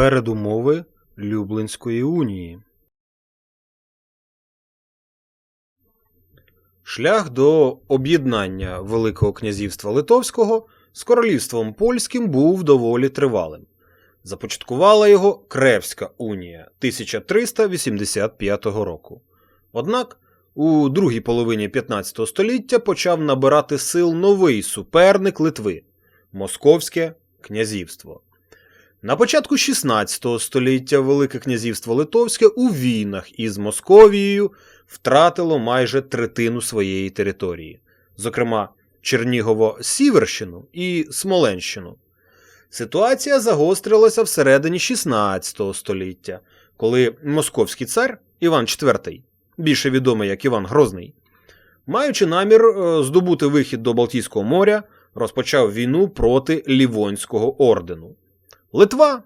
Передумови Люблинської унії. Шлях до об'єднання Великого князівства Литовського з королівством польським був доволі тривалим. Започаткувала його Кревська унія 1385 року. Однак у другій половині 15 століття почав набирати сил новий суперник Литви Московське князівство. На початку 16 століття Велике князівство Литовське у війнах із Московією втратило майже третину своєї території, зокрема Чернігово-Сіверщину і Смоленщину. Ситуація загострилася всередині 16 століття, коли московський цар Іван IV, більше відомий як Іван Грозний, маючи намір е, здобути вихід до Балтійського моря, розпочав війну проти Лівонського ордену. Литва,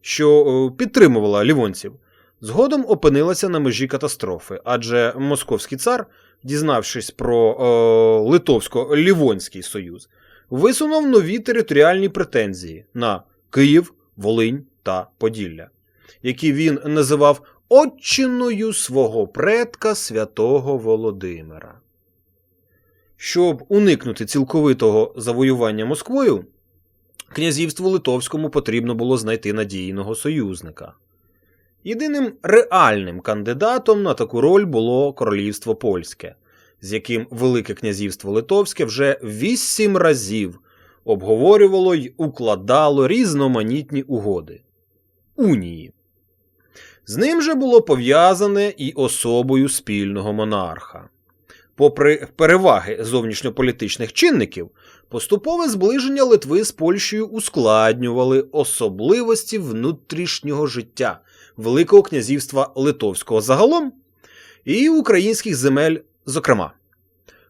що е, підтримувала лівонців, згодом опинилася на межі катастрофи, адже московський цар, дізнавшись про е, Литовсько-Лівонський союз, висунув нові територіальні претензії на Київ, Волинь та Поділля, які він називав отчиною свого предка святого Володимира. Щоб уникнути цілковитого завоювання Москвою, князівству Литовському потрібно було знайти надійного союзника. Єдиним реальним кандидатом на таку роль було королівство польське, з яким Велике князівство Литовське вже вісім разів обговорювало й укладало різноманітні угоди унії. З ним же було пов'язане і особою спільного монарха. Попри переваги зовнішньополітичних чинників, поступове зближення Литви з Польщею ускладнювали особливості внутрішнього життя Великого князівства Литовського загалом і українських земель, зокрема.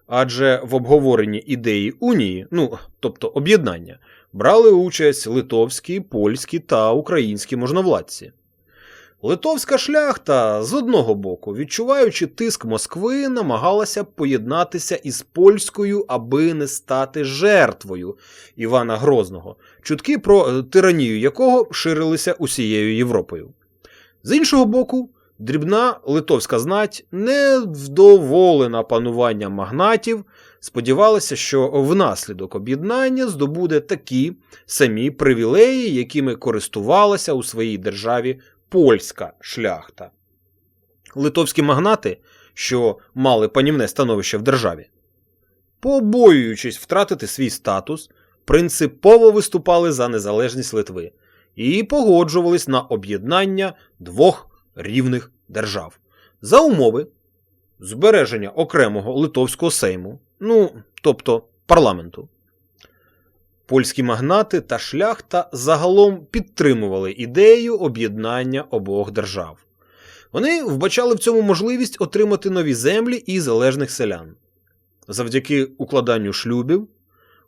Адже в обговоренні ідеї унії, ну тобто об'єднання, брали участь литовські, польські та українські можновладці. Литовська шляхта з одного боку, відчуваючи тиск Москви, намагалася поєднатися із польською, аби не стати жертвою Івана Грозного, чутки про е, тиранію якого ширилися усією Європою. З іншого боку, дрібна литовська знать, невдоволена пануванням магнатів, сподівалася, що внаслідок об'єднання здобуде такі самі привілеї, якими користувалася у своїй державі польська шляхта. Литовські магнати, що мали панівне становище в державі, побоюючись втратити свій статус, принципово виступали за незалежність Литви і погоджувались на об'єднання двох рівних держав за умови збереження окремого литовського сейму, ну тобто парламенту. Польські магнати та шляхта загалом підтримували ідею об'єднання обох держав. Вони вбачали в цьому можливість отримати нові землі і залежних селян. Завдяки укладанню шлюбів,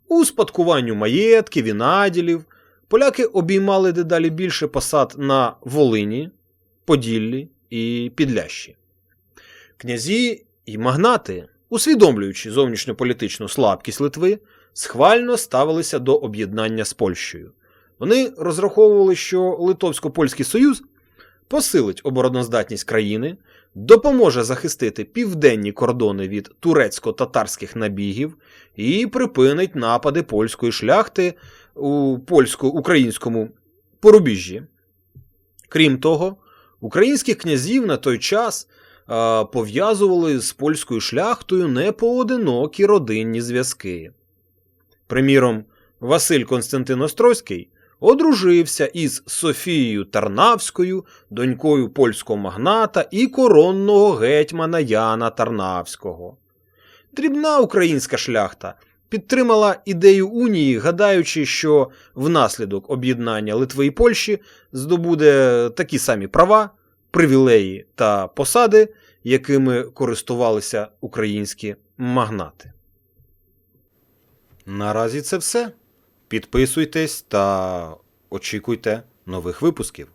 успадкуванню маєтків і наділів, поляки обіймали дедалі більше посад на Волині, Поділлі і Підлящі. Князі і магнати, усвідомлюючи зовнішньополітичну слабкість Литви, схвально ставилися до об'єднання з Польщею. Вони розраховували, що Литовсько-Польський Союз посилить обороноздатність країни, допоможе захистити південні кордони від турецько-татарських набігів і припинить напади польської шляхти у польсько-українському порубіжжі. Крім того, українських князів на той час пов'язували з польською шляхтою непоодинокі родинні зв'язки. Приміром, Василь Константин Острозький одружився із Софією Тарнавською, донькою польського магната і коронного гетьмана Яна Тарнавського. Дрібна українська шляхта підтримала ідею унії, гадаючи, що внаслідок об'єднання Литви і Польщі здобуде такі самі права, привілеї та посади, якими користувалися українські магнати. Наразі це все. Підписуйтесь та очікуйте нових випусків.